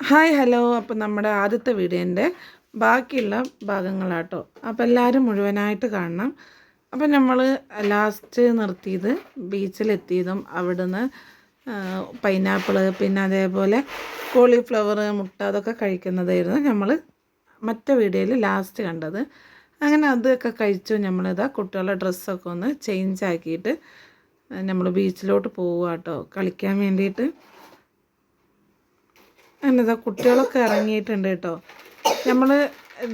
Hi hello. അപ്പം നമ്മുടെ ആദ്യത്തെ വീഡിയോന്റെ ബാക്കിയുള്ള ഭാഗങ്ങളാട്ടോ. അപ്പം എല്ലാവരും മുഴുവനായിട്ട് കാണണം. അപ്പം നമ്മൾ ലാസ്റ്റ് നിർത്തിയത് ബീച്ചിലെത്തിയതും അവിടുന്ന് പൈനാപ്പിൾ പിന്നെ അതേപോലെ കോളിഫ്ലവർ മുട്ട അതൊക്കെ കഴിക്കുന്നതായിരുന്നു നമ്മൾ മറ്റേ വീഡിയോയിൽ ലാസ്റ്റ് കണ്ടത്. അങ്ങനെ അതൊക്കെ കഴിച്ചു നമ്മളിതാ കുട്ടികളുടെ ഡ്രസ്സൊക്കെ ഒന്ന് ചേഞ്ച് ആക്കിയിട്ട് നമ്മൾ ബീച്ചിലോട്ട് പോവുക കേട്ടോ കളിക്കാൻ വേണ്ടിയിട്ട്. എന്നതാ കുട്ടികളൊക്കെ ഇറങ്ങിയിട്ടുണ്ട് കേട്ടോ. നമ്മൾ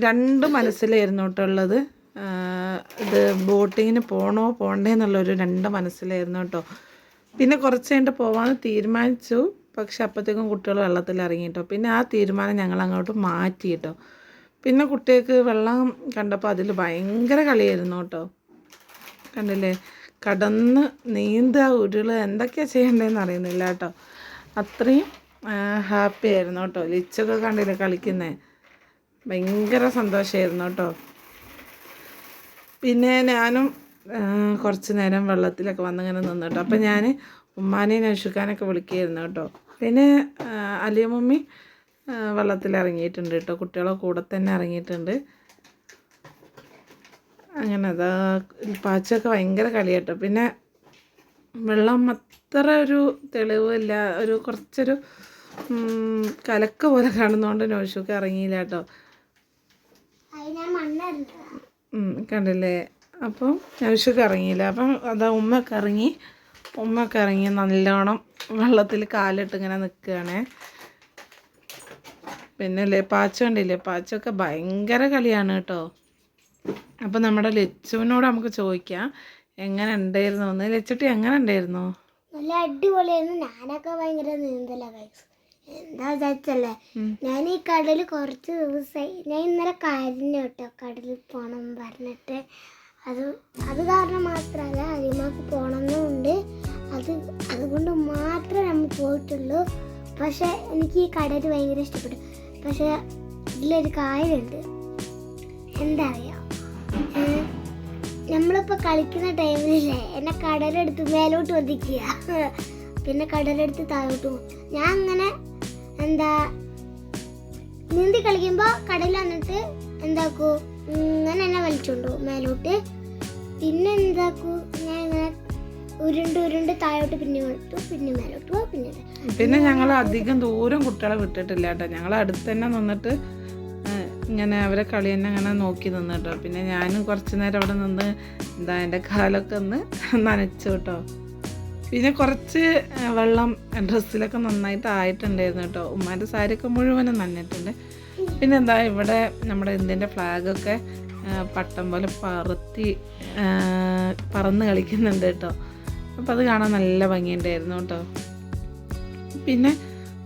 രണ്ട് മനസ്സിലായിരുന്നു കേട്ടോ ഉള്ളത്. ഇത് ബോട്ടിങ്ങിന് പോകണോ പോണ്ടേ എന്നുള്ളൊരു രണ്ട് മനസ്സിലായിരുന്നു കേട്ടോ. പിന്നെ കുറച്ച് കഴിഞ്ഞിട്ട് പോകാമെന്ന് തീരുമാനിച്ചു. പക്ഷെ അപ്പോഴത്തേക്കും കുട്ടികൾ വെള്ളത്തിൽ ഇറങ്ങി കേട്ടോ. പിന്നെ ആ തീരുമാനം ഞങ്ങൾ അങ്ങോട്ട് മാറ്റി കേട്ടോ. പിന്നെ കുട്ടികൾക്ക് വെള്ളം കണ്ടപ്പോൾ അതിൽ ഭയങ്കര കളിയായിരുന്നു കേട്ടോ. കണ്ടില്ലേ? കടന്ന് നീന്താ ഉരുൾ എന്തൊക്കെയാണ് ചെയ്യേണ്ടതെന്ന് അറിയുന്നില്ല കേട്ടോ. അത്രയും ഹാപ്പി ആയിരുന്നു കേട്ടോ. ലിച്ചൊക്കെ കണ്ടില്ല കളിക്കുന്നത് ഭയങ്കര സന്തോഷമായിരുന്നു കേട്ടോ. പിന്നെ ഞാനും കുറച്ച് നേരം വെള്ളത്തിലൊക്കെ വന്നിങ്ങനെ നിന്നു കേട്ടോ. അപ്പം ഞാൻ ഉമ്മാനെയും അശുഖാനൊക്കെ വിളിക്കുകയായിരുന്നു കേട്ടോ. പിന്നെ അലിയമ്മമ്മി അലിയ വെള്ളത്തിൽ ഇറങ്ങിയിട്ടുണ്ട് കേട്ടോ. കുട്ടികളെ കൂടെ തന്നെ ഇറങ്ങിയിട്ടുണ്ട്. അങ്ങനെ അതാ പാച്ചൊക്കെ ഭയങ്കര കളിയാട്ടോ പിന്നെ വെള്ളം അത്ര ഒരു തെളിവില്ല ഒരു കുറച്ചൊരു കലക്ക പോലെ കാണുന്നതുകൊണ്ട് നോഷുക്ക് ഇറങ്ങിയില്ല കേട്ടോ. കണ്ടില്ലേ? അപ്പം നോഷുക്ക് ഇറങ്ങിയില്ല. അപ്പം അതാ ഉമ്മയൊക്കെ ഇറങ്ങി ഉമ്മയൊക്കെ ഇറങ്ങി നല്ലോണം വെള്ളത്തിൽ കാലിട്ട് ഇങ്ങനെ നിൽക്കുകയാണേ. പിന്നെ അല്ലേ പാച്ച കണ്ടില്ലേ? പാച്ചൊക്കെ ഭയങ്കര കളിയാണ് കേട്ടോ. അപ്പം നമ്മുടെ ലച്ചുവിനോട് നമുക്ക് ചോദിക്കാം എങ്ങനെ ഉണ്ടായിരുന്നു? എന്ന് ലച്ചുട്ടി എങ്ങനെ ഉണ്ടായിരുന്നു? നല്ല അടിപൊളിയായിരുന്നു. ഞാനൊക്കെ ഭയങ്കര നീന്തല ഗൈസ് എന്താ വിചാരിച്ചല്ലേ? ഞാൻ ഈ കടൽ കുറച്ച് ദിവസമായി ഞാൻ ഇന്നലെ കാര്യം കേട്ടോ. കടലിൽ പോണം പറഞ്ഞിട്ട്. അത് അത് കാരണം മാത്രമല്ല അതിമാക്ക് പോകണമെന്നുണ്ട് അത് അതുകൊണ്ട് മാത്രമേ നമ്മൾ പോയിട്ടുള്ളൂ. പക്ഷെ എനിക്ക് ഈ കടൽ ഭയങ്കര ഇഷ്ടപ്പെട്ടു. പക്ഷെ ഇതിലൊരു കാര്യമുണ്ട്. എന്താ അറിയാം? ഏഹ് നമ്മളിപ്പോ കളിക്കുന്ന ടൈമിലല്ലേ എന്നെ കടലെടുത്ത് മേലോട്ട് വധിക്കുക. പിന്നെ കടലെടുത്ത് താഴോട്ട് പോകും. ഞാൻ അങ്ങനെ എന്താ നീന്തി കളിക്കുമ്പോൾ കടലിൽ വന്നിട്ട് എന്താക്കൂ ഇങ്ങനെ എന്നെ വലിച്ചോണ്ടു മേലോട്ട്. പിന്നെ എന്താക്കൂ ഞാൻ ഇങ്ങനെ ഉരുണ്ട് ഉരുണ്ട് താഴോട്ട് പിന്നെ വിട്ടു പിന്നെ മേലോട്ട് പോകും പിന്നെ. പിന്നെ ഞങ്ങൾ അധികം ദൂരം കുട്ടികളെ വിട്ടിട്ടില്ല കേട്ടോ. ഞങ്ങൾ അടുത്ത് തന്നെ നിന്നിട്ട് ഇങ്ങനെ അവരെ കളി തന്നെ അങ്ങനെ നോക്കി നിന്ന് കേട്ടോ പിന്നെ ഞാനും കുറച്ച് നേരം അവിടെ നിന്ന് എന്താ എന്റെ കാലൊക്കെ ഒന്ന് നനച്ചു കേട്ടോ. പിന്നെ കുറച്ച് വെള്ളം ഡ്രസ്സിലൊക്കെ നന്നായിട്ട് ആയിട്ടുണ്ടായിരുന്നു കേട്ടോ. ഉമ്മാന്റെ സാരിയൊക്കെ മുഴുവനും നനഞ്ഞിട്ടുണ്ട്. പിന്നെ എന്താ ഇവിടെ നമ്മുടെ ഇന്ത്യന്റെ ഫ്ലാഗൊക്കെ പട്ടം പോലെ പറത്തി പറന്ന് കളിക്കുന്നുണ്ട് കേട്ടോ. അപ്പോൾ അത് കാണാൻ നല്ല ഭംഗിയുണ്ടായിരുന്നു കേട്ടോ. പിന്നെ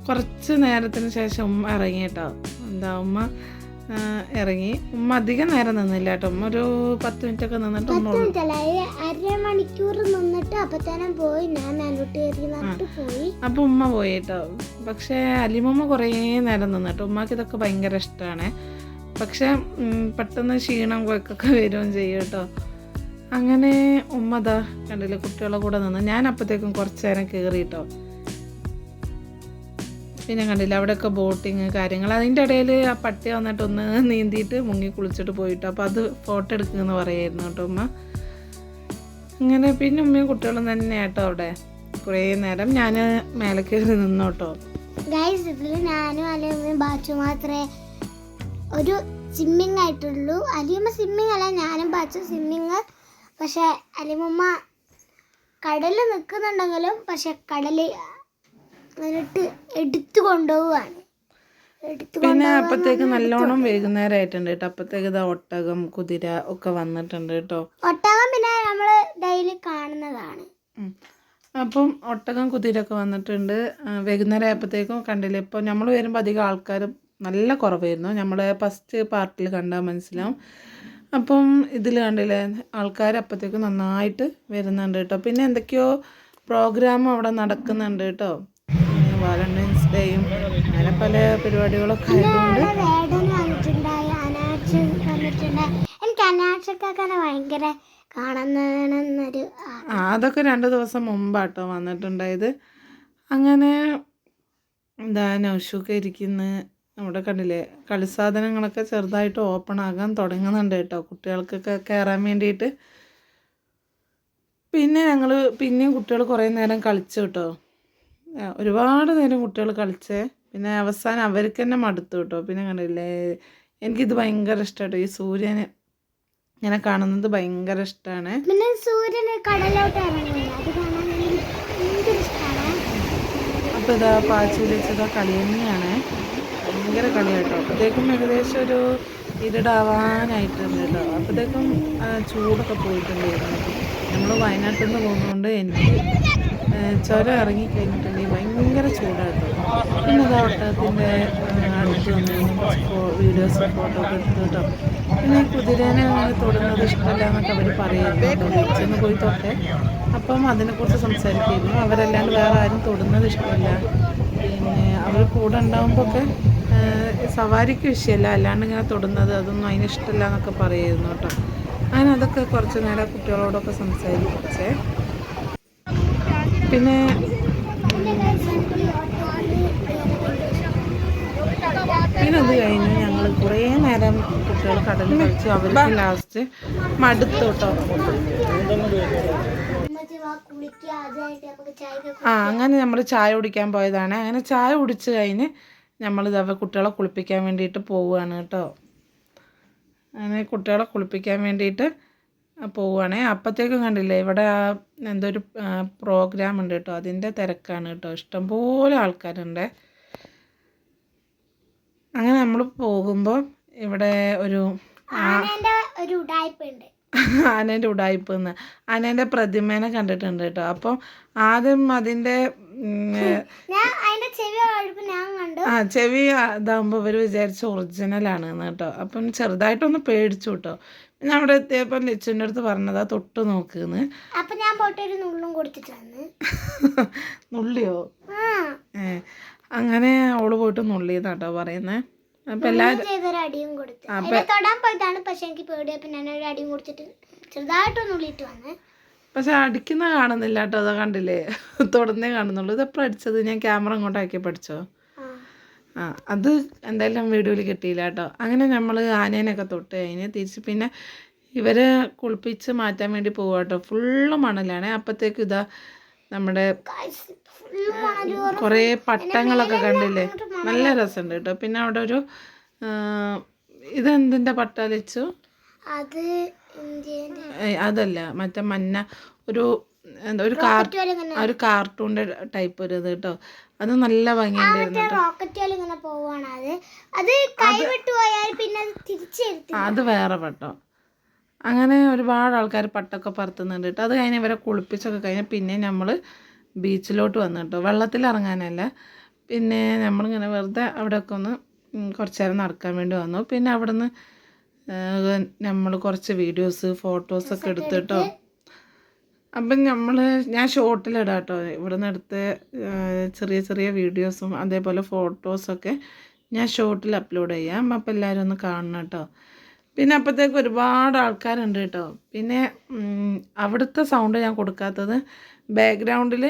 കുറച്ച് നേരത്തിന് ശേഷം ഉമ്മ ഇറങ്ങി കേട്ടോ. എന്താ ഉമ്മ ഇറങ്ങി. ഉമ്മ അധികം നേരം നിന്നില്ല കേട്ടോ. ഉമ്മ ഒരു പത്ത് മിനിറ്റ് ഒക്കെ നിന്നിട്ട് അരമണിക്കൂർ നിന്നിട്ട് അപ്പത്തേനും പോയി. ഞാൻ പോയി. അപ്പൊ ഉമ്മ പോയി കേട്ടോ. പക്ഷെ അലിമമ്മ കുറേ നേരം നിന്നിട്ട് ഉമ്മക്ക് ഇതൊക്കെ ഭയങ്കര ഇഷ്ടമാണ്. പക്ഷെ പെട്ടെന്ന് ക്ഷീണം കൊക്കൊക്കെ വരികയും ചെയ്യും കേട്ടോ. അങ്ങനെ ഉമ്മ ദാ കണ്ടില്ല കുട്ടികളെ കൂടെ നിന്ന്. ഞാൻ അപ്പത്തേക്കും കുറച്ച് നേരം കയറി കേട്ടോ. പിന്നെ കണ്ടില്ല അവിടെയൊക്കെ ബോട്ടിങ് കാര്യങ്ങൾ. അതിന്റെ ഇടയിൽ ആ പട്ടി വന്നിട്ട് ഒന്ന് നീന്തിയിട്ട് മുങ്ങി കുളിച്ചിട്ട് പോയിട്ട്. അപ്പോൾ അത് ഫോട്ടോ എടുക്കുമെന്ന് പറയായിരുന്നു കേട്ടോ ഉമ്മ. അങ്ങനെ പിന്നെ ഉമ്മയും കുട്ടികളും തന്നെ കേട്ടോ അവിടെ. കുറേ നേരം ഞാൻ മേലെ കയറി നിന്നു കേട്ടോ. ഗൈസ് ഇതിൽ ഞാനും ബാച്ചു മാത്രമേ ഒരു സ്വിമ്മിങ് ആയിട്ടുള്ളൂ. അലിയമ്മ സ്വിമ്മിങ് അല്ല ഞാനും ബാച്ചു സ്വിമ്മിങ് പക്ഷെ അലിയമ്മ കടലിൽ നിൽക്കുന്നുണ്ടെങ്കിലും പക്ഷെ കടൽ എന്നിട്ട് എടുത്തു കൊണ്ടുപോവാണ്. പിന്നെ അപ്പത്തേക്ക് നല്ലോണം വൈകുന്നേരമായിട്ടുണ്ട് കേട്ടോ. അപ്പത്തേക്ക് ഇതാ ഒട്ടകം കുതിര ഒക്കെ വന്നിട്ടുണ്ട് കേട്ടോ. ഒട്ടകം പിന്നെ നമ്മൾ ഡെയിലി കാണുന്നതാണ്. അപ്പം ഒട്ടകം കുതിരയൊക്കെ വന്നിട്ടുണ്ട്. വൈകുന്നേരം ആയപ്പോഴത്തേക്കും കണ്ടില്ല ഇപ്പോൾ നമ്മൾ വരുമ്പോൾ അധികം ആൾക്കാർ നല്ല കുറവായിരുന്നു. നമ്മൾ ഫസ്റ്റ് പാർട്ടിൽ കണ്ടാൽ മനസ്സിലാവും. അപ്പം ഇതിൽ കണ്ടില്ലേ ആൾക്കാർ അപ്പത്തേക്കും നന്നായിട്ട് വരുന്നുണ്ട് കേട്ടോ. പിന്നെ എന്തൊക്കെയോ പ്രോഗ്രാം അവിടെ നടക്കുന്നുണ്ട് കേട്ടോ. ഡേയും അങ്ങനെ പല പരിപാടികളൊക്കെ ആയതുകൊണ്ട് എനിക്ക് ഭയങ്കര കാണുന്നൊരു അതൊക്കെ രണ്ട് ദിവസം മുമ്പാട്ടോ വന്നിട്ടുണ്ടായത്. അങ്ങനെ എന്താ നൗഷൊക്കെ ഇരിക്കുന്ന. നമ്മുടെ കണ്ടില്ലേ കളിസാധനങ്ങളൊക്കെ ചെറുതായിട്ട് ഓപ്പൺ ആകാൻ തുടങ്ങുന്നുണ്ട് കേട്ടോ. കുട്ടികൾക്കൊക്കെ കയറാൻ വേണ്ടിയിട്ട്. പിന്നെ ഞങ്ങൾ പിന്നെയും കുട്ടികൾ കുറേ നേരം കളിച്ചു കേട്ടോ. ഒരുപാട് നേരം കുട്ടികൾ കളിച്ചേ. പിന്നെ അവസാനം അവർക്ക് തന്നെ മടുത്തു കേട്ടോ. പിന്നെ കണ്ടില്ലേ എനിക്കിത് ഭയങ്കര ഇഷ്ടമാട്ടോ ഈ സൂര്യനെ ഇങ്ങനെ കാണുന്നത് ഭയങ്കര ഇഷ്ടമാണ് പിന്നെ സൂര്യന് കടലോട്ട് ഇഷ്ടമാണ് അപ്പോൾ ഇതാ പാച്ചുലിച്ചത് വെച്ചതാ കളി തന്നെയാണ്. ഭയങ്കര കളി കേട്ടോ. അപ്പോഴത്തേക്കും ഏകദേശം ഒരു ഇരുടാവാനായിട്ടുണ്ട് കേട്ടോ. അപ്പോഴത്തേക്കും ആ, ചൂടൊക്കെ പോയിട്ടുണ്ടായിരുന്നു. നമ്മൾ വയനാട്ടിൽ നിന്ന് പോകുന്നതുകൊണ്ട് എനിക്ക് ചുരം ഇറങ്ങിക്കഴിഞ്ഞിട്ടുണ്ടെങ്കിൽ ഭയങ്കര ചൂടാട്ടോ പിന്നെ അത് ഓട്ടത്തിന്റെ അടുത്ത് വന്ന് വീഡിയോസ് ഫോട്ടോ ഒക്കെ എടുത്തു കേട്ടോ. പിന്നെ കുതിരേനെ അങ്ങനെ തൊടുന്നത് ഇഷ്ടമല്ല എന്നൊക്കെ അവർ പറയുന്നു. ചെന്ന് പോയി തൊട്ടെ അപ്പം അതിനെക്കുറിച്ച് സംസാരിക്കുന്നു. അവരല്ലാണ്ട് വേറെ ആരും തൊടുന്നത് ഇഷ്ടമല്ല. പിന്നെ അവർ കൂടെ ഉണ്ടാകുമ്പോൾ ഒക്കെ സവാരിക്ക് വിഷയമല്ല. അല്ലാണ്ട് ഇങ്ങനെ തൊടുന്നത് അതൊന്നും അതിനിഷ്ടമല്ല എന്നൊക്കെ പറയുന്നു കേട്ടോ. അങ്ങനെ അതൊക്കെ കുറച്ച് നേരം കുട്ടികളോടൊക്കെ സംസാരിച്ചേ പിന്നെ പിന്നെ അത് കഴിഞ്ഞ്? ഞങ്ങൾ കുറേ നേരം കുട്ടികൾ കടലിൽ കളിച്ചു. അവർക്ക് ലാസ്റ്റ് മടുത്തോട്ടോ. ആ അങ്ങനെ നമ്മൾ ചായ കുടിക്കാൻ പോയതാണ്. അങ്ങനെ ചായ കുടിച്ച് കഴിഞ്ഞ് നമ്മൾ ഇതവ കുട്ടികളെ കുളിപ്പിക്കാൻ വേണ്ടിയിട്ട് പോവുകയാണ് കേട്ടോ. അങ്ങനെ കുട്ടികളെ കുളിപ്പിക്കാൻ വേണ്ടിയിട്ട് പോവുകയാണേ അപ്പോഴത്തേക്കും കണ്ടില്ലേ ഇവിടെ എന്തോ ഒരു പ്രോഗ്രാം ഉണ്ട് കേട്ടോ. അതിന്റെ തിരക്കാണ് കേട്ടോ. ഇഷ്ടംപോലെ ആൾക്കാരുണ്ട്. അങ്ങനെ നമ്മൾ പോകുമ്പോൾ ഇവിടെ ഒരു ആനേന്റെ ഒരു ആനേന്റെ ഉടായ്പ എന്ന് ആനേന്റെ പ്രതിമേനെ കണ്ടിട്ടുണ്ട് കേട്ടോ. അപ്പം ആദ്യം അതിന്റെ ആ ചെവി ഇതാകുമ്പോൾ ഇവർ വിചാരിച്ച ഒറിജിനലാണ് കേട്ടോ. അപ്പം ചെറുതായിട്ടൊന്ന് പേടിച്ചു കേട്ടോ. അവിടെ എത്തിയപ്പോൾ ലിച്ചുവിന്റെ അടുത്ത് പറഞ്ഞതാ തൊട്ട് നോക്കുന്ന്. അപ്പൊ ഞാൻ പോയിട്ട് ഒരു നുള്ളും കൊടുത്തിട്ട് വന്ന്. നുള്ളിയോ? ഏ. അങ്ങനെ ഓൾ പോയിട്ട് നുള്ളിയതാട്ടോ പറയുന്നത് അപ്പൊ എല്ലാവരും നുള്ളും ചെയ്തൊരു അടിയും കൊടുത്തു. അതിനെ തൊടാൻ പോയതാണ് പക്ഷെ എനിക്ക് പേടിയപ്പോ ഞാൻ ഒരു അടിയും കൊടുത്തിട്ട് ചെറുതായിട്ടൊന്ന് ഉള്ളിട്ട് വന്ന്. പക്ഷെ അടിക്കുന്ന കാണുന്നില്ല കേട്ടോ അതാ കണ്ടില്ലേ? തുടർന്നേ കാണുന്നുള്ളൂ. ഇതെപ്പോഴും അടിച്ചത്? ഞാൻ ക്യാമറ ഇങ്ങോട്ടാക്കി പഠിച്ചോ? ആ അത് എന്തായാലും വീഡിയോയിൽ കിട്ടിയില്ല കേട്ടോ. അങ്ങനെ നമ്മൾ ആനേനൊക്കെ തൊട്ട് കഴിഞ്ഞ് തിരിച്ച് പിന്നെ ഇവരെ കുളിപ്പിച്ച് മാറ്റാൻ വേണ്ടി പോവുക കേട്ടോ. ഫുള്ള് മണലാണ്. അപ്പോഴത്തേക്ക് ഇതാ നമ്മുടെ കുറേ പട്ടങ്ങളൊക്കെ കണ്ടില്ലേ? നല്ല രസമുണ്ട് കേട്ടോ. പിന്നെ അവിടെ ഒരു ഇതെന്തിന്റെ പട്ട വെച്ചു അതല്ല. മറ്റേ മഞ്ഞ ഒരു എന്താ ഒരു കാർ ഒരു കാർട്ടൂണിന്റെ ടൈപ്പ് ഒരു ഇത് കേട്ടോ അത് നല്ല ഭംഗിയുണ്ടായിരുന്നു അത്. വേറെ പട്ടോ അങ്ങനെ ഒരുപാട് ആൾക്കാർ പട്ടൊക്കെ പറത്തുന്നുണ്ട് കേട്ടോ അത് കഴിഞ്ഞ് ഇവരെ കുളിപ്പിച്ചൊക്കെ കഴിഞ്ഞ് പിന്നെ നമ്മൾ ബീച്ചിലോട്ട് വന്നു കേട്ടോ വെള്ളത്തിൽ ഇറങ്ങാനല്ല. പിന്നെ നമ്മളിങ്ങനെ വെറുതെ അവിടെയൊക്കെ ഒന്ന് കുറച്ച് നേരം നടക്കാൻ വേണ്ടി വന്നു. പിന്നെ അവിടെ നിന്ന് നമ്മൾ കുറച്ച് വീഡിയോസ് ഫോട്ടോസൊക്കെ എടുത്തിട്ടോ കേട്ടോ അപ്പം നമ്മൾ ഞാൻ ഷോർട്ടിലിടാം കേട്ടോ ഇവിടെ നിന്ന് എടുത്ത ചെറിയ ചെറിയ വീഡിയോസും അതേപോലെ ഫോട്ടോസൊക്കെ ഞാൻ ഷോർട്ടിൽ അപ്ലോഡ് ചെയ്യാം. അപ്പം എല്ലാവരും ഒന്ന് കാണണം കേട്ടോ. പിന്നെ അപ്പോഴത്തേക്ക് ഒരുപാട് ആൾക്കാരുണ്ട് കേട്ടോ. പിന്നെ അവിടുത്തെ സൗണ്ട് ഞാൻ കൊടുക്കാത്തത് ബാക്ക്ഗ്രൗണ്ടിൽ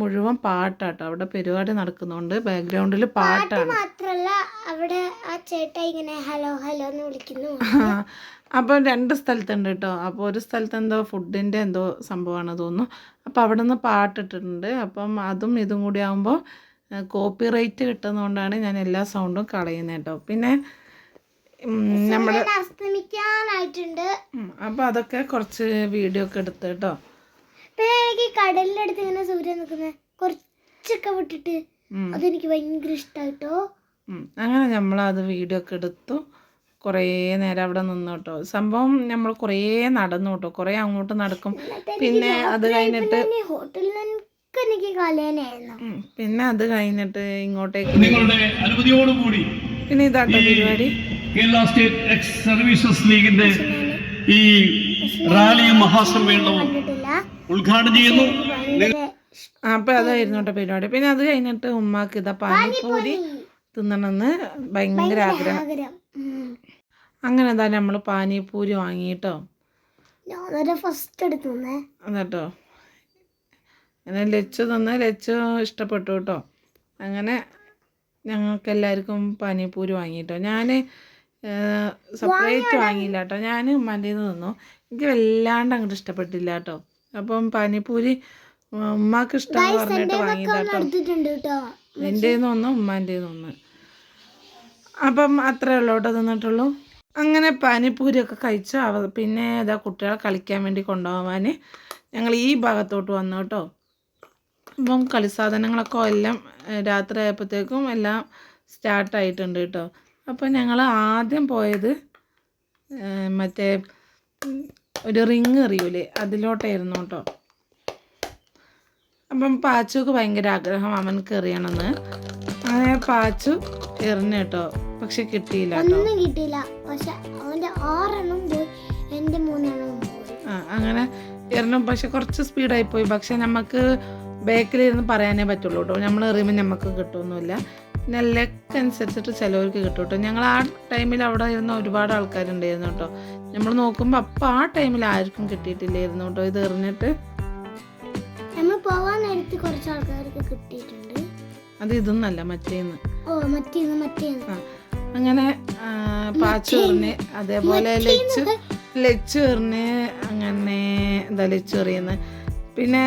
മുഴുവൻ പാട്ടാട്ടോ. അവിടെ പരിപാടി നടക്കുന്നുണ്ട് ബാക്ക്ഗ്രൗണ്ടിൽ പാട്ടാണ്. മാത്രല്ല അവിടെ ആ ചേട്ടാ ഇങ്ങനെ ഹലോ ഹലോ എന്ന് വിളിക്കുന്നു. അപ്പോൾ രണ്ട് സ്ഥലത്തുണ്ട് കേട്ടോ അപ്പോൾ ഒരു സ്ഥലത്ത് എന്തോ ഫുഡിന്റെ എന്തോ സംഭവമാണ് തോന്നുന്നു. അപ്പോൾ അവിടെ നിന്ന് പാട്ടിട്ടിട്ടുണ്ട് അപ്പം അതും ഇതും കൂടി ആകുമ്പോൾ കോപ്പി റൈറ്റ് കിട്ടുന്നതുകൊണ്ടാണ് ഞാൻ എല്ലാ സൗണ്ടും കളയുന്നത് കേട്ടോ പിന്നെ നമ്മൾ അസ്തമിക്കാനായിട്ടുണ്ട്. അപ്പോൾ അതൊക്കെ കുറച്ച് വീഡിയോ ഒക്കെ എടുത്ത് കേട്ടോ പിന്നെ എനിക്ക് അടുത്ത് ഇങ്ങനെ സൂര്യൻ നിൽക്കുന്നത് കുറച്ചൊക്കെ വിട്ടിട്ട്. അതെനിക്ക് ഭയങ്കര ഇഷ്ടമായിട്ടോ. അങ്ങനെ നമ്മൾ അത് വീഡിയോ ഒക്കെ എടുത്തു. കുറേ നേരം അവിടെ നിന്നു കേട്ടോ സംഭവം നമ്മൾ കുറേ നടന്നു കേട്ടോ കുറേ അങ്ങോട്ട് നടക്കും. പിന്നെ അത് കഴിഞ്ഞിട്ട് പിന്നെ അത് കഴിഞ്ഞിട്ട് ഇങ്ങോട്ടേക്ക് നിങ്ങളുടെ കൂടി പിന്നെ ഇതാട്ടോ പരിപാടി. കേരള സ്റ്റേറ്റ് എക്സ് സർവീസസ് ലീഗിന്റെ ഈ റാലിയും മഹാസമ്മേളനവും ഉദ്ഘാടനം ചെയ്യുന്നു. അപ്പം അതായിരുന്നു കേട്ടോ പരിപാടി. പിന്നെ അത് കഴിഞ്ഞിട്ട് ഉമ്മാക്ക് ഇതാ പാനിപ്പൂരി തിന്നണമെന്ന് ഭയങ്കര ആഗ്രഹം. അങ്ങനെ എന്താ നമ്മൾ പാനിപ്പൂരി വാങ്ങിയിട്ടോ ഫസ്റ്റ് എടുത്തു എന്നിട്ടോ? അങ്ങനെ ലച്ചു തന്ന് ലച്ചു ഇഷ്ടപ്പെട്ടു കേട്ടോ അങ്ങനെ ഞങ്ങൾക്ക് എല്ലാവർക്കും പാനിപ്പൂരി വാങ്ങിയിട്ടോ ഞാൻ സെപ്പറേറ്റ് വാങ്ങിയില്ല കേട്ടോ ഞാൻ ഉമ്മാന്റെ തന്നു. എനിക്ക് വല്ലാണ്ട് അങ്ങോട്ട് ഇഷ്ടപ്പെട്ടില്ല കേട്ടോ അപ്പം പാനിപ്പൂരി ഉം, ഉമ്മാക്ക് ഇഷ്ടം പറഞ്ഞിട്ട് വാങ്ങിയതാ കേട്ടോ എടുത്തിട്ടുണ്ട് കേട്ടോ ഒന്ന് ഉമ്മാന്റെ ഒന്ന്. അപ്പം അത്രേ ഉള്ളൂ കേട്ടോ തിന്നിട്ടുള്ളൂ. അങ്ങനെ പാനിപ്പൂരിയൊക്കെ കഴിച്ചു പിന്നെ ഇതാ കുട്ടികളെ കളിക്കാൻ വേണ്ടി കൊണ്ടുപോകാൻ ഞങ്ങൾ ഈ ഭാഗത്തോട്ട് വന്നു കേട്ടോ. അപ്പം കളി സാധനങ്ങളൊക്കെ എല്ലാം രാത്രി ആയപ്പോഴത്തേക്കും എല്ലാം സ്റ്റാർട്ടായിട്ടുണ്ട് കേട്ടോ. അപ്പം ഞങ്ങൾ ആദ്യം പോയത് മറ്റേ ഒരു റിങ് എറിയൂലേ അതിലോട്ടായിരുന്നു കേട്ടോ. അപ്പം പാച്ചുക്ക് ഭയങ്കര ആഗ്രഹം അവൻ എറിയണമെന്ന് അങ്ങനെ പാച്ചു എറിഞ്ഞു കേട്ടോ. പക്ഷെ കിട്ടിയില്ല കേട്ടോ. ഒന്നും കിട്ടിയില്ല. പക്ഷെ അവന്റെ ആറെണ്ണം പോയി എന്റെ മൂന്നെണ്ണം ആ അങ്ങനെ എറണം പക്ഷെ കുറച്ച് സ്പീഡായി പോയി. പക്ഷെ നമുക്ക് ബേക്കിലിരുന്ന് പറയാനേ പറ്റുള്ളൂ കേട്ടോ. നമ്മൾ എറിയുമ്പോൾ നമുക്ക് കിട്ടുമൊന്നുമില്ല പിന്നെ ലെക്ക് അനുസരിച്ചിട്ട് ചിലവർക്ക് കിട്ടും കേട്ടോ. ഞങ്ങൾ ആ ടൈമിൽ അവിടെ ഇരുന്ന ഒരുപാട് ആൾക്കാരുണ്ടായിരുന്നു കേട്ടോ. നമ്മൾ നോക്കുമ്പോൾ അപ്പം ആ ടൈമിൽ ആർക്കും കിട്ടിയിട്ടില്ലായിരുന്നു കേട്ടോ ഇത് എറിഞ്ഞിട്ട്. നമ്മൾ നേരത്ത് കുറച്ച് ആൾക്കാർക്ക് കിട്ടിയിട്ടുണ്ട്. അത് ഇതൊന്നല്ല മറ്റേന്ന്. ഓ മറ്റേന്ന് മറ്റേന്ന്. ആ അങ്ങനെ ആ, അതേപോലെ ലച്ചു ലച്ചു എറിഞ്ഞ് അങ്ങനെ എന്താ ലച്ചു എറിയുന്നത് പിന്നെ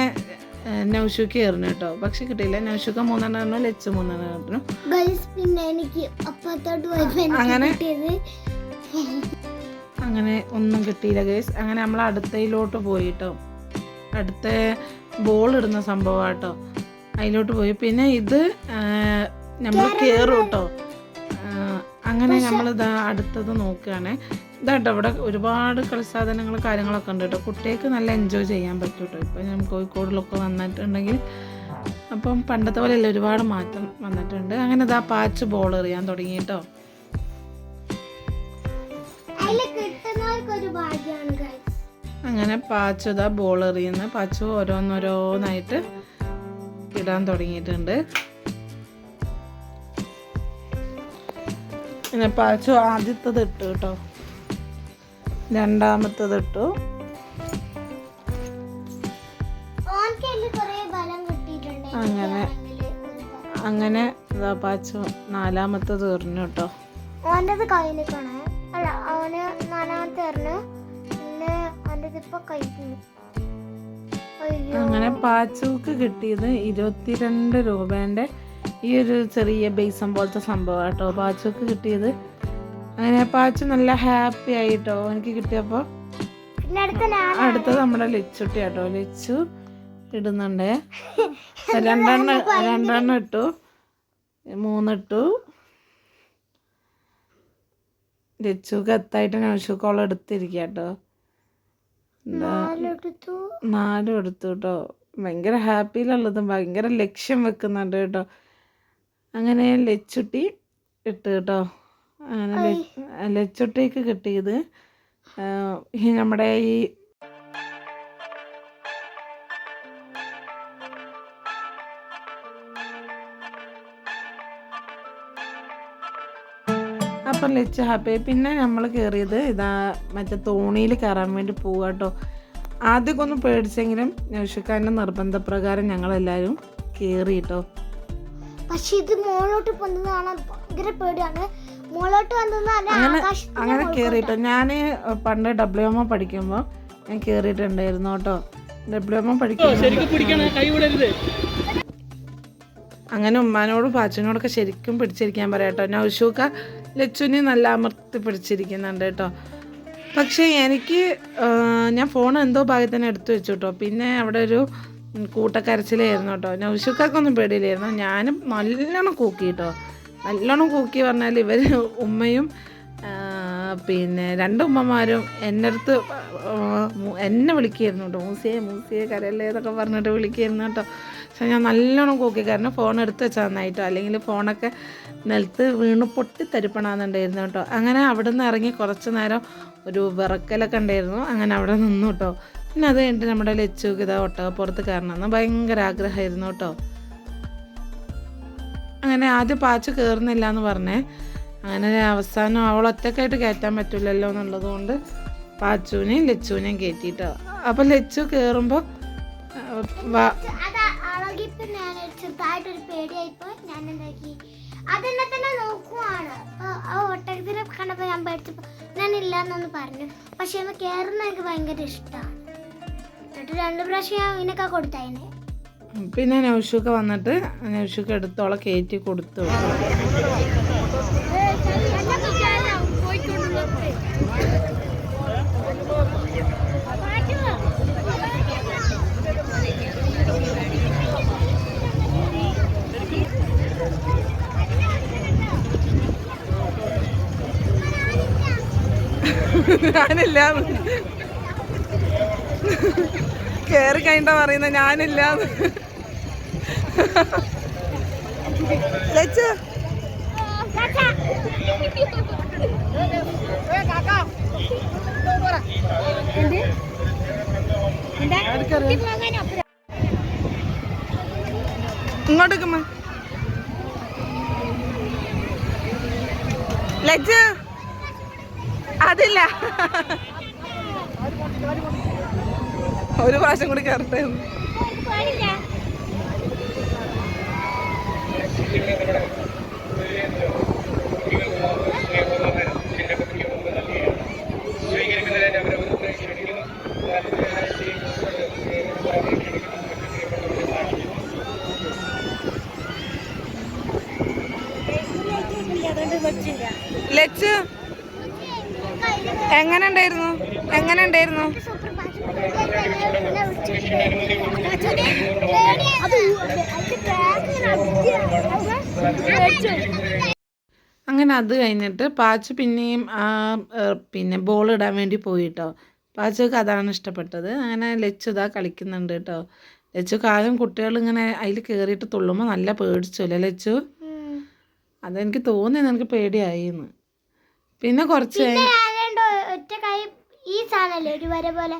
നൗഷുക്ക് എറിഞ്ഞു കേട്ടോ. പക്ഷെ കിട്ടിയില്ല. നൗഷുക്ക മൂന്നെണ്ണം എറിഞ്ഞു ലച്ചു മൂന്നെണ്ണം എറിഞ്ഞു. പിന്നെ എനിക്ക് അങ്ങനെ? അങ്ങനെ ഒന്നും കിട്ടിയില്ല ഗേസ്. അങ്ങനെ നമ്മൾ അടുത്തയിലോട്ട് പോയി കേട്ടോ. അടുത്ത ബോൾ ഇടുന്ന സംഭവം കേട്ടോ. അതിലോട്ട് പോയി. പിന്നെ ഇത് നമ്മൾ കയറും കേട്ടോ. അങ്ങനെ നമ്മൾ ഇതാ അടുത്തത് നോക്കുകയാണ്. ഇതാട്ടോ ഇവിടെ ഒരുപാട് കളിസാധനങ്ങൾ കാര്യങ്ങളൊക്കെ ഉണ്ട് കേട്ടോ. കുട്ടികൾക്ക് നല്ല എൻജോയ് ചെയ്യാൻ പറ്റും കേട്ടോ ഇപ്പം ഞാൻ കോഴിക്കോടിലൊക്കെ വന്നിട്ടുണ്ടെങ്കിൽ അപ്പം പണ്ടത്തെ പോലെയല്ല ഒരുപാട് മാറ്റം വന്നിട്ടുണ്ട്. അങ്ങനെ ഇതാ പാച്ച് ബോൾ എറിയാൻ തുടങ്ങി കേട്ടോ. അങ്ങനെ പാച്ചു ഇതാ ബോൾ എറിയുന്ന പാച്ചു ഓരോന്നോരോന്നായിട്ട് ഇടാൻ തുടങ്ങിയിട്ടുണ്ട്. പിന്നെ പാച്ചു ആദ്യത്തത് ഇട്ടു കേട്ടോ. രണ്ടാമത്തത് ഇട്ടു. അങ്ങനെ. അങ്ങനെ ഇതാ പാച്ചു നാലാമത്തത് എറിഞ്ഞു കേട്ടോ. ഓന്റെത് കയ്യിലേക്കാണ് അല്ല അവന് നാലാമത്തെ എറിഞ്ഞു. പിന്നെ അവന്റെത് ഇപ്പൊ കഴിക്കുന്നു അയ്യോ. അങ്ങനെ പാച്ചുക്ക് കിട്ടിയത് ഇരുപത്തിരണ്ട് രൂപേന്റെ ഈ ഒരു ചെറിയ ബേസം പോലത്തെ സംഭവം കേട്ടോ പാച്ചുക്ക് കിട്ടിയത്. അങ്ങനെ പാച്ച് നല്ല ഹാപ്പി ആയിട്ടോ. എനിക്ക് കിട്ടിയപ്പോൾ അടുത്തത് നമ്മുടെ ലിച്ചുട്ടി കേട്ടോ ലിച്ചു ഇടുന്നുണ്ട്. രണ്ടെണ്ണം രണ്ടെണ്ണം ഇട്ടു. മൂന്നിട്ടു. ലിച്ചുക്ക് എത്തായിട്ട് നൗഷുക്കോളം എടുത്തിരിക്കുക കേട്ടോ നാലും എടുത്തു. കേട്ടോ ഭയങ്കര ഹാപ്പിയിലുള്ളതും ഭയങ്കര ലക്ഷ്യം വെക്കുന്നുണ്ട് കേട്ടോ അങ്ങനെ ലച്ചുട്ടി ഇട്ട് കേട്ടോ. അങ്ങനെ ലച്ചുട്ടിക്ക് കിട്ടിയത് നമ്മുടെ ഈ അപ്പം ലച്ച് ഹാപ്പി പിന്നെ നമ്മൾ കയറിയത് ഇതാ മറ്റേ തോണിയിൽ കയറാൻ വേണ്ടി പോവുക കേട്ടോ ആദ്യമൊക്കെ ഒന്ന് പേടിച്ചെങ്കിലും നൗഷിക്കാരന്റെ നിർബന്ധപ്രകാരം ഞങ്ങളെല്ലാവരും കയറി കേട്ടോ പക്ഷെ ഇത് മോളോട്ട് പോകുന്നത് കാണാൻ ഭയങ്കര പേടിയാണ്. മോളോട്ട് അങ്ങനെ അങ്ങനെ കയറിയിട്ടോ ഞാൻ പണ്ട് ഡബ്ല്യു എം പഠിക്കുമ്പോൾ ഞാൻ കയറിയിട്ടുണ്ടായിരുന്നു കേട്ടോ. ഡബ്ല്യു എം പഠിക്കുമ്പോൾ അങ്ങനെ ഉമ്മാനോടും പാച്ചനോടൊക്കെ ശരിക്കും പിടിച്ചിരിക്കാൻ പറയാം കേട്ടോ. നൗഷൂക്ക ലച്ചുനെ നല്ല അമർത്തി പിടിച്ചിരിക്കുന്നുണ്ട് കേട്ടോ. പക്ഷേ എനിക്ക് ഞാൻ ഫോൺ എന്തോ ഭാഗ്യത്തിന് എടുത്തു വെച്ചു കേട്ടോ. പിന്നെ അവിടെ ഒരു കൂട്ടക്കരച്ചിലായിരുന്നു കേട്ടോ. നൗഷുക്കൊന്നും പേടിയില്ലായിരുന്നു. ഞാനും നല്ലോണം കൂക്കി കേട്ടോ. നല്ലോണം കൂക്കി പറഞ്ഞാൽ ഇവർ ഉമ്മയും പിന്നെ രണ്ട് ഉമ്മമാരും എന്റെ അടുത്ത് എന്നെ വിളിക്കുകയായിരുന്നു കേട്ടോ. മൂസിയെ മൂസിയെ കരയല്ലേ എന്നൊക്കെ പറഞ്ഞിട്ട് വിളിക്കുകയായിരുന്നു കേട്ടോ. പക്ഷെ ഞാൻ നല്ലോണം കൂക്കി. കാരണം ഫോൺ എടുത്ത് വെച്ചാൽ നന്നായിട്ടോ. അല്ലെങ്കിൽ ഫോണൊക്കെ നിലത്ത് വീണ് പൊട്ടി തരിപ്പണാന്നുണ്ടായിരുന്നു കേട്ടോ. അങ്ങനെ അവിടെ നിന്ന് ഇറങ്ങി കുറച്ച് നേരം ഒരു വിറക്കലൊക്കെ ഉണ്ടായിരുന്നു. അങ്ങനെ അവിടെ നിന്നു കേട്ടോ. പിന്നെ അത് കഴിഞ്ഞിട്ട് നമ്മുടെ ലച്ചുക്ക് ഇതാ ഒട്ടകപ്പുറത്ത് കയറണമെന്ന് ഭയങ്കര ആഗ്രഹമായിരുന്നു കേട്ടോ. അങ്ങനെ ആദ്യം പാച്ച് കയറുന്നില്ല എന്ന് പറഞ്ഞേ. അങ്ങനെ അവസാനം അവൾ ഒറ്റക്കായിട്ട് കയറ്റാൻ പറ്റില്ലല്ലോ എന്നുള്ളത് കൊണ്ട് പാച്ചുവിനെയും ലച്ചുവിനെയും കയറ്റിട്ടോ അപ്പം ലച്ചു എന്താക്കി അതെന്നെ ഞാൻ ഞാൻ ഇല്ലാന്നൊന്ന് പറഞ്ഞു. പക്ഷെ കയറുന്ന എനിക്ക് ഭയങ്കര ഇഷ്ടമാണ് എന്നിട്ട് രണ്ട് പ്രാവശ്യം ഞാൻ ഇതിനൊക്കെ കൊടുത്തതിന്. പിന്നെ നൗഷുക്ക് വന്നിട്ട് നൗഷുക്ക് എടുത്തോളം കയറ്റി കൊടുത്തു. ഞാനില്ല. കേറി കഴിഞ്ഞാ പറയുന്ന ഞാനില്ല. ഇങ്ങോട്ടേക്ക് ലജ്ജ അതില്ല. ഒരു പ്രാവശ്യം കൂടി കയറട്ടെ. എങ്ങനെ ഉണ്ടായിരുന്നു? എങ്ങനെ ഉണ്ടായിരുന്നു? അങ്ങനെ അത് കഴിഞ്ഞിട്ട് പാച്ചു പിന്നെയും ആ പിന്നെ ബോൾ ഇടാൻ വേണ്ടി പോയിട്ടോ. പാച്ചക്ക് അതാണ് ഇഷ്ടപ്പെട്ടത്. അങ്ങനെ ലച്ചു ഇതാ കളിക്കുന്നുണ്ട് കേട്ടോ. ലച്ചു കാലം കുട്ടികൾ ഇങ്ങനെ അതിൽ കയറിയിട്ട് തുള്ളുമ്പോൾ നല്ല പേടിച്ചു അല്ലേ ലച്ചു? അതെനിക്ക് തോന്നി എനിക്ക് പേടിയായിന്ന്. പിന്നെ കുറച്ച് ഒറ്റ കൈ ഈ സാധനല്ലേ ഒരു വരെ പോലെ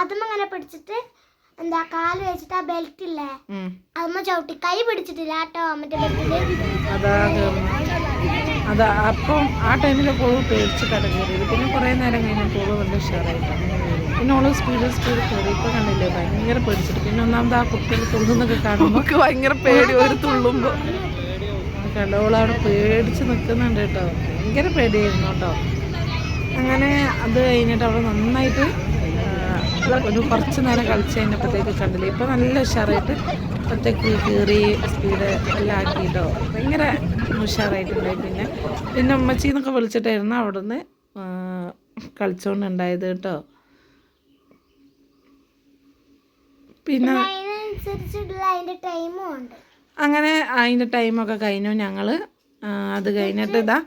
അതും അങ്ങനെ പിടിച്ചിട്ട് എന്താ കാൽ വെച്ചിട്ട് ആ ബെൽറ്റ് ഇല്ലേ? അമ്മ അതുമ്മ ചവിട്ടി. കൈ പിടിച്ചിട്ടില്ല കേട്ടോ മറ്റേ ബെൽറ്റിൽ അതാ അപ്പം ആ ടൈമിൽ പോൾ പേടിച്ചിട്ടാണ് കയറിയത്. പിന്നെ കുറേ നേരം കഴിഞ്ഞാൽ വലിയ ഉഷാറായിട്ട് പിന്നെ ഓൾ സ്പീഡ് സ്പീഡ് കയറി. ഇപ്പൊ കണ്ടില്ലേ ഭയങ്കര പേടിച്ചിട്ട്. പിന്നെ ഒന്നാമത് ആ കുട്ടികൾ തുള്ളുന്നൊക്കെ കാണുമ്പോൾ ഭയങ്കര പേടി ഒരു തുള്ളുമ്പോൾ കണ്ടോ പേടിച്ച് നിൽക്കുന്നുണ്ട് കേട്ടോ. ഭയങ്കര പേടിയായിരുന്നു കേട്ടോ. അങ്ങനെ അത് കഴിഞ്ഞിട്ട് അവൾ നന്നായിട്ട് ഒരു കുറച്ച് നേരം കളിച്ച് കഴിഞ്ഞപ്പോഴത്തേക്ക് കണ്ടില്ല? ഇപ്പം നല്ല ഉഷാറായിട്ട് ഇപ്പോഴത്തേക്ക് കീറി സ്പീഡ് എല്ലാം ആക്കിയിട്ടോ? ഭയങ്കര ഉഷാറായിട്ടുണ്ടായി പിന്നെ പിന്നെ ഉമ്മച്ചി എന്നൊക്കെ വിളിച്ചിട്ടായിരുന്നു അവിടുന്ന് നിന്ന് കളിച്ചുകൊണ്ടുണ്ടായത് കേട്ടോ. പിന്നെ അങ്ങനെ അതിന്റെ ടൈമൊക്കെ കഴിഞ്ഞു. ഞങ്ങൾ അത് കഴിഞ്ഞിട്ട് ഇതാ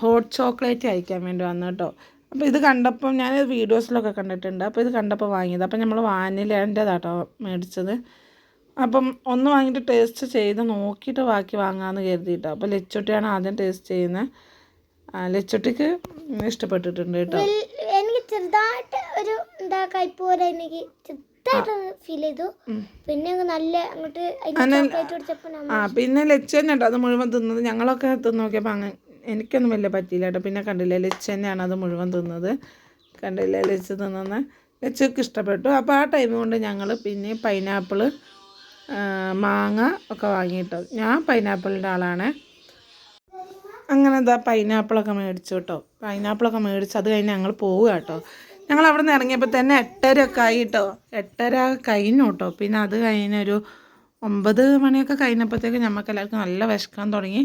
ഹോട്ട് ചോക്ലേറ്റ് കഴിക്കാൻ വേണ്ടി വന്നു കേട്ടോ. അപ്പോൾ ഇത് കണ്ടപ്പം ഞാൻ വീഡിയോസിലൊക്കെ കണ്ടിട്ടുണ്ട്. അപ്പോൾ ഇത് കണ്ടപ്പോൾ വാങ്ങിയത്. അപ്പം നമ്മൾ വാനിലേന്റെതാട്ടോ മേടിച്ചത്. അപ്പം ഒന്ന് വാങ്ങിയിട്ട് ടേസ്റ്റ് ചെയ്ത് നോക്കിയിട്ട് ബാക്കി വാങ്ങാമെന്ന് കരുതിയിട്ടോ. അപ്പോൾ ലെച്ചുട്ടിയാണ് ആദ്യം ടേസ്റ്റ് ചെയ്യുന്നത് ലെച്ചുട്ടിക്ക് ഇഷ്ടപ്പെട്ടിട്ടുണ്ട് കേട്ടോ. എനിക്ക് ചെറുതായിട്ട് ഒരു എന്താ കയ്പ് എനിക്ക് ഫീൽ ചെയ്തു. പിന്നെ നല്ല അങ്ങോട്ട് ആ പിന്നെ ലച്ച തന്നെ കേട്ടോ അത് മുഴുവൻ തിന്നത്. ഞങ്ങളൊക്കെ തിന്നു നോക്കിയപ്പോൾ എനിക്കൊന്നും വലിയ പറ്റിയില്ല കേട്ടോ. പിന്നെ കണ്ടില്ല ലച്ച് തന്നെയാണ് അത് മുഴുവൻ തിന്നത്. കണ്ടില്ല ലച്ച് തിന്നുന്ന? ലച്ചക്ക് ഇഷ്ടപ്പെട്ടു. അപ്പോൾ ആ ടൈം കൊണ്ട് ഞങ്ങൾ പിന്നെ പൈനാപ്പിൾ മാങ്ങ ഒക്കെ വാങ്ങിയിട്ടോ. ഞാൻ പൈനാപ്പിളിന്റെ ആളാണ്. അങ്ങനെ എന്താ പൈനാപ്പിളൊക്കെ മേടിച്ചു കേട്ടോ. പൈനാപ്പിളൊക്കെ മേടിച്ച് അത് കഴിഞ്ഞ് ഞങ്ങൾ പോവുക കേട്ടോ. ഞങ്ങൾ അവിടെ നിന്ന് ഇറങ്ങിയപ്പോൾ തന്നെ എട്ടര ഒക്കെ ആയി കേട്ടോ. എട്ടര കഴിഞ്ഞു കേട്ടോ. പിന്നെ അത് കഴിഞ്ഞൊരു ഒമ്പത് മണിയൊക്കെ കഴിഞ്ഞപ്പോഴത്തേക്ക് ഞമ്മക്കെല്ലാവർക്കും നല്ല വിശക്കാൻ തുടങ്ങി.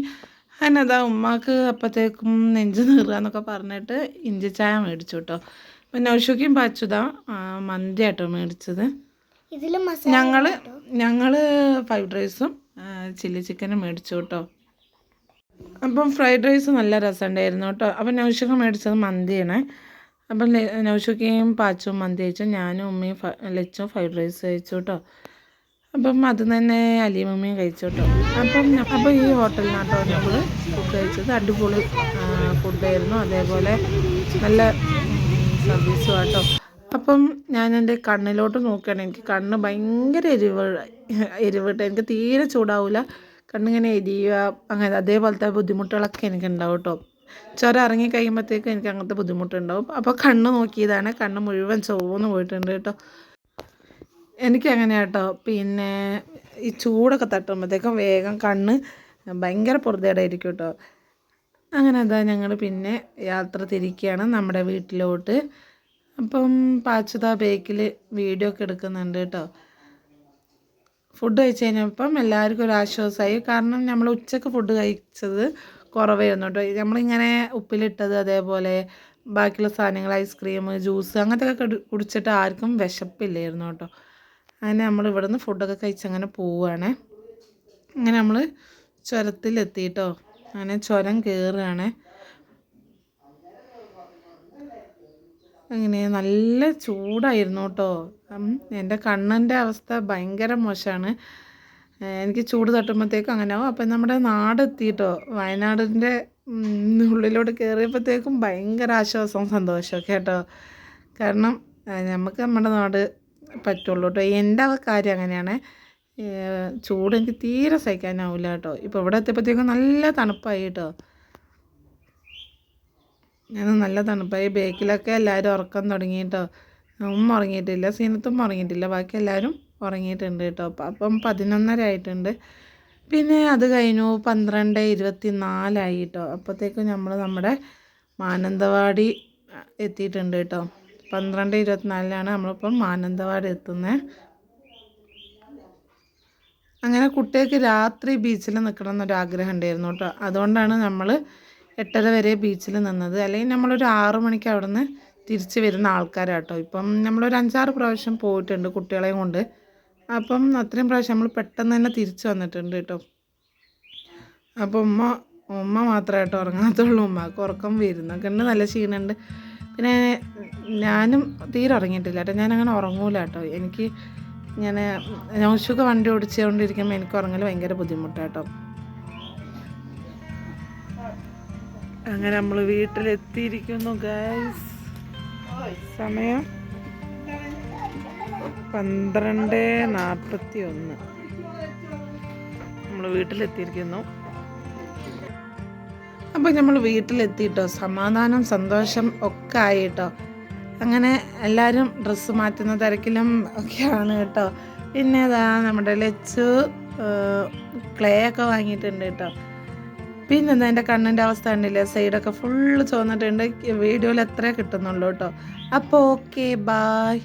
അങ്ങനെ അതാ ഉമ്മാക്ക് അപ്പോഴത്തേക്കും നെഞ്ച് നീറുക എന്നൊക്കെ പറഞ്ഞിട്ട് ഇഞ്ചി ചായ മേടിച്ചു കേട്ടോ. പിന്നെ നൗഷുക്കും പാച്ചുതാ മന്തി ആട്ടോ മേടിച്ചത്. ഞങ്ങൾ ഞങ്ങൾ ഫ്രൈഡ് റൈസും ചില്ലി ചിക്കനും മേടിച്ചു കേട്ടോ. അപ്പം ഫ്രൈഡ് റൈസ് നല്ല രസമുണ്ടായിരുന്നു കേട്ടോ. അപ്പം നൗഷുക്ക മേടിച്ചത് മന്തിയാണ്. അപ്പം നൗഷുക്കയും പാച്ചും മന്തി കഴിച്ചു. ഞാനും ഉമ്മയും ലച്ചും ഫ്രൈഡ് റൈസ് കഴിച്ചു കേട്ടോ. അപ്പം അത് തന്നെ അലിയമ്മയും കഴിച്ചോട്ടോ. അപ്പം അപ്പം ഈ ഹോട്ടലിനാട്ടോ നമ്മൾ ഫുഡ് കഴിച്ചത് അടിപൊളി ഫുഡായിരുന്നു അതേപോലെ നല്ല സർവീസും ആട്ടോ. അപ്പം ഞാൻ എന്റെ കണ്ണിലോട്ട് നോക്കുകയാണ്. എനിക്ക് കണ്ണ് ഭയങ്കര എരിവ് എരിവിട്ട്. എനിക്ക് തീരെ ചൂടാവില്ല കണ്ണിങ്ങനെ എരിയുക അങ്ങനെ അതേപോലത്തെ ബുദ്ധിമുട്ടുകളൊക്കെ എനിക്ക് ഉണ്ടാവും കേട്ടോ. ചുരം ഇറങ്ങി കഴിയുമ്പോഴത്തേക്കും എനിക്ക് അങ്ങനത്തെ ബുദ്ധിമുട്ടുണ്ടാവും. അപ്പോൾ കണ്ണ് നോക്കിയതാണ്. കണ്ണ് മുഴുവൻ ചുവന്ന് പോയിട്ടുണ്ട് കേട്ടോ. എനിക്കങ്ങനെ കേട്ടോ പിന്നെ ഈ ചൂടൊക്കെ തട്ടുമ്പോഴത്തേക്കും വേഗം കണ്ണ് ഭയങ്കര പുറത്തേടായിരിക്കും കേട്ടോ അങ്ങനെ അതാ ഞങ്ങൾ പിന്നെ യാത്ര തിരിക്കുകയാണ് നമ്മുടെ വീട്ടിലോട്ട്. അപ്പം പാച്ചുത ബേക്കിൽ വീഡിയോ ഒക്കെ എടുക്കുന്നുണ്ട് കേട്ടോ. ഫുഡ് കഴിച്ച് കഴിഞ്ഞപ്പം എല്ലാവർക്കും ഒരു ആശ്വാസമായി. കാരണം നമ്മൾ ഉച്ചയ്ക്ക് ഫുഡ് കഴിച്ചത് കുറവായിരുന്നു കേട്ടോ. നമ്മളിങ്ങനെ ഉപ്പിലിട്ടത് അതേപോലെ ബാക്കിയുള്ള സാധനങ്ങൾ ഐസ്ക്രീം ജ്യൂസ് അങ്ങനത്തെ ഒക്കെ കുടിച്ചിട്ട് ആർക്കും വിശപ്പില്ലായിരുന്നു കേട്ടോ. അങ്ങനെ നമ്മൾ ഇവിടുന്ന് ഫുഡൊക്കെ കഴിച്ച് അങ്ങനെ പോവുകയാണ് അങ്ങനെ നമ്മൾ ചുരത്തിലെത്തിയിട്ടോ അങ്ങനെ ചുരം കയറുകയാണ് അങ്ങനെ നല്ല ചൂടായിരുന്നു കേട്ടോ. എന്റെ കണ്ണിന്റെ അവസ്ഥ ഭയങ്കര മോശമാണ്. എനിക്ക് ചൂട് തട്ടുമ്പോഴത്തേക്കും അങ്ങനെ ആവും. അപ്പം നമ്മുടെ നാടെത്തിയിട്ടോ വയനാടിന്റെ ഉള്ളിലോട്ട് കയറിയപ്പോഴത്തേക്കും ഭയങ്കര ആശ്വാസവും സന്തോഷമൊക്കെ കേട്ടോ. കാരണം നമുക്ക് നമ്മുടെ നാട് പറ്റുള്ളൂ കേട്ടോ എന്റെ കാര്യം അങ്ങനെയാണ്. ചൂട് എനിക്ക് തീരെ സഹിക്കാനാവില്ല കേട്ടോ. ഇപ്പോൾ ഇവിടെ എത്തിയപ്പോഴത്തേക്കും നല്ല തണുപ്പായി കേട്ടോ. ഞാൻ നല്ല തണുപ്പായി. ബേക്കിലൊക്കെ എല്ലാവരും ഉറക്കം തുടങ്ങി കേട്ടോ. ഉമ്മ ഉറങ്ങിയിട്ടില്ല. സീനത്തും ഉറങ്ങിയിട്ടില്ല. ബാക്കി എല്ലാവരും ഉറങ്ങിയിട്ടുണ്ട് കേട്ടോ. അപ്പം പതിനൊന്നര ആയിട്ടുണ്ട്. പിന്നെ അത് കഴിഞ്ഞു പന്ത്രണ്ട് ഇരുപത്തി നാലായി കേട്ടോ. അപ്പോഴത്തേക്കും നമ്മൾ നമ്മുടെ മാനന്തവാടി എത്തിയിട്ടുണ്ട് കേട്ടോ. പന്ത്രണ്ട് ഇരുപത്തിനാലിനാണ് നമ്മളിപ്പം മാനന്തവാടി എത്തുന്നത് അങ്ങനെ കുട്ടികൾക്ക് രാത്രി ബീച്ചിൽ നിൽക്കണം എന്നൊരു ആഗ്രഹം ഉണ്ടായിരുന്നു കേട്ടോ. അതുകൊണ്ടാണ് നമ്മൾ എട്ടര വരെ ബീച്ചിൽ നിന്നത്. അല്ലെങ്കിൽ നമ്മളൊരു ആറ് മണിക്ക് അവിടെ നിന്ന് തിരിച്ച് വരുന്ന ആൾക്കാരാട്ടോ ഇപ്പം നമ്മളൊരു അഞ്ചാറ് പ്രാവശ്യം പോയിട്ടുണ്ട് കുട്ടികളെയും കൊണ്ട്. അപ്പം അത്രയും പ്രാവശ്യം നമ്മൾ പെട്ടെന്ന് തന്നെ തിരിച്ച് വന്നിട്ടുണ്ട് കേട്ടോ. അപ്പോൾ ഉമ്മ ഉമ്മ മാത്രമായിട്ട് ഉറങ്ങാത്തുള്ളൂ ഉമ്മക്ക് ഉറക്കം വരുന്നൊക്കെ ഉണ്ട്. നല്ല ക്ഷീണമുണ്ട്. പിന്നെ ഞാനും തീരെ ഉറങ്ങിയിട്ടില്ല കേട്ടോ. ഞാനങ്ങനെ ഉറങ്ങൂല കേട്ടോ. എനിക്ക് ഞാൻ നൗഷുക വണ്ടി ഓടിച്ചുകൊണ്ടിരിക്കുമ്പോൾ എനിക്ക് ഉറങ്ങൽ ഭയങ്കര ബുദ്ധിമുട്ടാട്ടോ അങ്ങനെ നമ്മൾ വീട്ടിലെത്തിയിരിക്കുന്നു ഗൈസ് സമയം പന്ത്രണ്ട് നാൽപ്പത്തി ഒന്ന് നമ്മൾ വീട്ടിലെത്തിയിരിക്കുന്നു. അപ്പോൾ നമ്മൾ വീട്ടിലെത്തിയിട്ടോ സമാധാനം സന്തോഷം ഒക്കെ ആയിട്ടോ. അങ്ങനെ എല്ലാവരും ഡ്രസ്സ് മാറ്റുന്ന തിരക്കിലും ഒക്കെയാണ് കേട്ടോ. പിന്നെ അതാ നമ്മുടെ ലച്ചു ക്ലേ ഒക്കെ വാങ്ങിയിട്ടുണ്ട് കേട്ടോ. പിന്നെ എന്താ എന്റെ കണ്ണിന്റെ അവസ്ഥ ഉണ്ടല്ലേ സൈഡൊക്കെ ഫുള്ള് ചോന്നിട്ടുണ്ട് വീഡിയോയിൽ എത്ര കിട്ടുന്നുള്ളൂ കേട്ടോ. അപ്പോൾ ഓക്കെ ബായ്